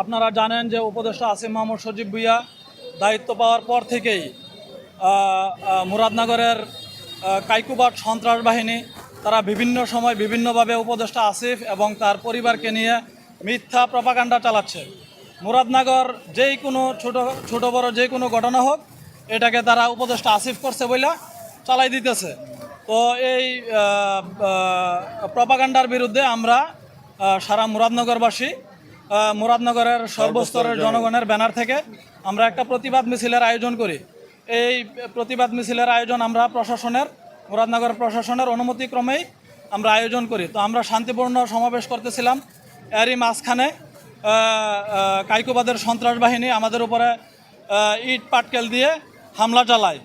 আপনারা জানেন যে উপদেষ্টা আসিম মাহমুদ সজীব ভুইয়া দায়িত্ব পাওয়ার পর থেকেই মুরাদনগরের কাইকুবাট সন্ত্রাস বাহিনী, তারা বিভিন্ন সময় বিভিন্নভাবে উপদেষ্টা আসিফ এবং তার পরিবারকে নিয়ে মিথ্যা প্রপাকাণ্ডা চালাচ্ছে। মুরাদনগর যেই কোনো ছোট ছোট বড় যে কোনো ঘটনা হোক, এটাকে তারা উপদেষ্টা আসিফ করছে বইলা চালাই দিতেছে। তো এই প্রপাগান্ডার বিরুদ্ধে আমরা সারা মুরাদনগরবাসী মুরাদনগরের সর্বস্তরের জনগণের ব্যানার থেকে আমরা একটা প্রতিবাদ মিছিলের আয়োজন করি। এই প্রতিবাদ মিছিলের আয়োজন আমরা প্রশাসনের মুরাদনগর প্রশাসনের অনুমতিক্রমেই আমরা আয়োজন করি। তো আমরা শান্তিপূর্ণ সমাবেশ করতেছিলাম। এরই মাঝখানে কাইকোবাদের সন্ত্রাস বাহিনী আমাদের উপরে ইট পাটকেল দিয়ে হামলা চালায়।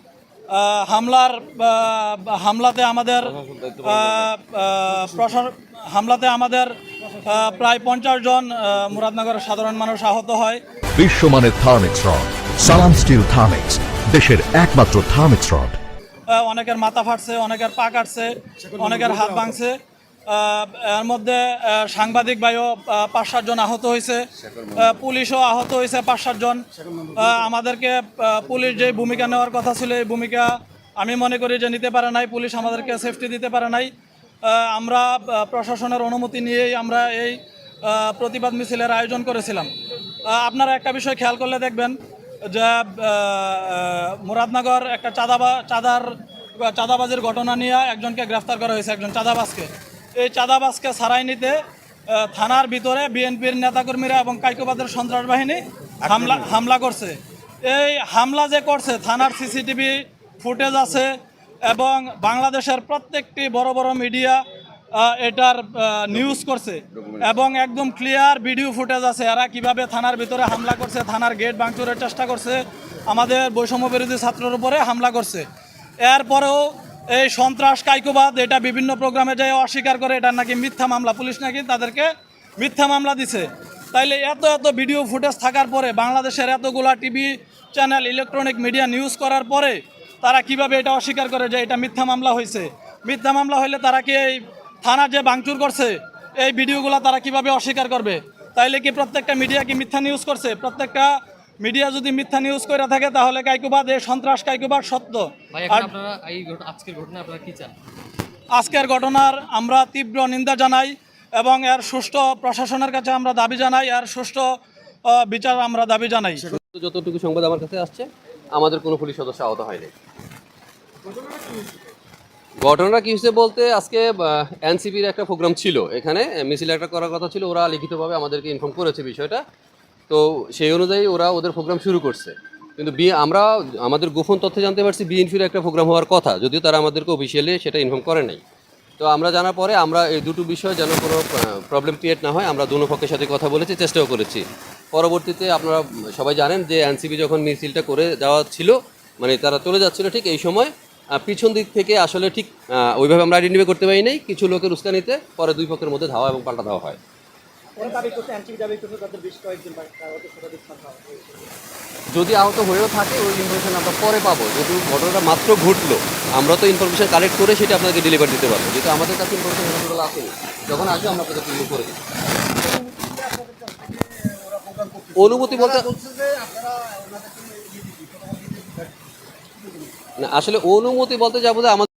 হামলার হামলাতে আমাদের আহ, হামলাতে আমাদের প্রায় পঞ্চাশ জন মুরাদনগরের সাধারণ মানুষ আহত হয়। বিশ্বমানের Thermex rod Salam steel Thermex দেশের একমাত্র থার্মিক্স রড অনেকের মাথা ফাটছে অনেকের পা কাটছে অনেকের হাত ভাঙছে। এর মধ্যে সাংবাদিক ভাইও পাঁচ সাতজন আহত হয়েছে। পুলিশও আহত হয়েছে পাঁচ সাতজন আমাদেরকে পুলিশ যে ভূমিকা নেওয়ার কথা ছিল এই ভূমিকা আমি মনে করি যে নিতে পারে নাই। পুলিশ আমাদেরকে সেফটি দিতে পারে নাই। আমরা প্রশাসনের অনুমতি নিয়েই আমরা এই প্রতিবাদ মিছিলের আয়োজন করেছিলাম। আপনারা একটা বিষয় খেয়াল করলে দেখবেন যে মুরাদনগর একটা চাঁদাবা চাঁদার চাঁদাবাজির ঘটনা নিয়ে একজনকে গ্রেফতার করা হয়েছে একজন চাঁদাবাজকে। এই চাঁদাবাজকে ছাড়াই নিতে থানার ভিতরে বিএনপির নেতাকর্মীরা এবং কাইকোবাদের সন্ত্রাস বাহিনী হামলা হামলা করছে। এই হামলা যে করছে থানার সিসিটিভি ফুটেজ আছে এবং বাংলাদেশের প্রত্যেকটি বড় বড় মিডিয়া এটার নিউজ করছে এবং একদম ক্লিয়ার ভিডিও ফুটেজ আছে। এরা কীভাবে থানার ভিতরে হামলা করছে থানার গেট ভাঙচুরের চেষ্টা করছে আমাদের বৈষম্য বিরোধী ছাত্রের উপরে হামলা করছে। এরপরেও এই সন্ত্রাস কাইকোবাদ এটা বিভিন্ন প্রোগ্রামে যায় অস্বীকার করে এটা নাকি মিথ্যা মামলা পুলিশ নাকি তাদেরকে মিথ্যা মামলা দিছে। তাইলে এত এত ভিডিও ফুটেজ থাকার পরে বাংলাদেশের এতগুলা TV channel electronic media news করার পরে তারা কীভাবে এটা অস্বীকার করে যে এটা মিথ্যা মামলা হয়েছে? মিথ্যা মামলা হইলে তারা কি এই থানা যে ভাঙচুর করছে এই ভিডিওগুলো তারা কীভাবে অস্বীকার করবে? তাইলে কি প্রত্যেকটা মিডিয়া কি মিথ্যা নিউজ করছে? প্রত্যেকটা মিডিয়া যদি মিথ্যা নিউজ করে থাকে তাহলে কাইকুবাদ এই সন্ত্রাস কাইকুবাদ সত্য। আজকের ঘটনা আপনারা কি চান? আজকের ঘটনার আমরা তীব্র নিন্দা জানাই এবং এর সুষ্ঠু প্রশাসনের কাছে আমরা দাবি জানাই এর সুষ্ঠু বিচার আমরা দাবি জানাই। যতটুকু সংবাদ আমার কাছে আসছে, আমাদের কোনো পুলিশ সদস্য আহত হয়নি। ঘটনাটা কি হয়েছে বলতে, আজকে এনসিপির একটা প্রোগ্রাম ছিল। এখানে মিছিল একটা করার কথা ছিল, ওরা লিখিতভাবে আমাদেরকে ইনফর্ম করেছে বিষয়টা। তো সেই অনুযায়ী ওরা ওদের প্রোগ্রাম শুরু করছে। কিন্তু বি, আমরা আমাদের গোপন তথ্য জানতে পারছি, বিএনপির একটা প্রোগ্রাম হওয়ার কথা। যদিও তারা আমাদেরকে অফিসিয়ালি সেটা ইনফর্ম করে নাই। তো আমরা জানার পরে আমরা এই দুটো বিষয়ে যেন কোনো প্রবলেম ক্রিয়েট না হয়, আমরা দুনো পক্ষের সাথে কথা বলেছি, চেষ্টাও করেছি। পরবর্তীতে আপনারা সবাই জানেন যে এনসিপি যখন মিছিলটা করে যাওয়া ছিল মানে তারা চলে যাচ্ছিল ঠিক এই সময় পিছন দিক থেকে আসলে ঠিক ওইভাবে আমরা আইডেন্টিফাই করতে পারি নাই, কিছু লোকের উস্কানিতে পরে দুই পক্ষের মধ্যে ধাওয়া এবং পাল্টা ধাওয়া হয়। যদি আহত হয়েও থাকে ওই ইনফরমেশন আমরা পরে পাবো। যেহেতু ঘটনাটা মাত্র ঘটলো আমরা তো ইনফরমেশন কালেক্ট করে সেটা আপনাকে ডেলিভার দিতে পারব। যেহেতু আমাদের কাছে ইনফরমেশন আসেনি যখন আসবে আমরা করে দিই অনুমতি বলতে না আসলে অনুমতি বলতে যাব যে আমাদের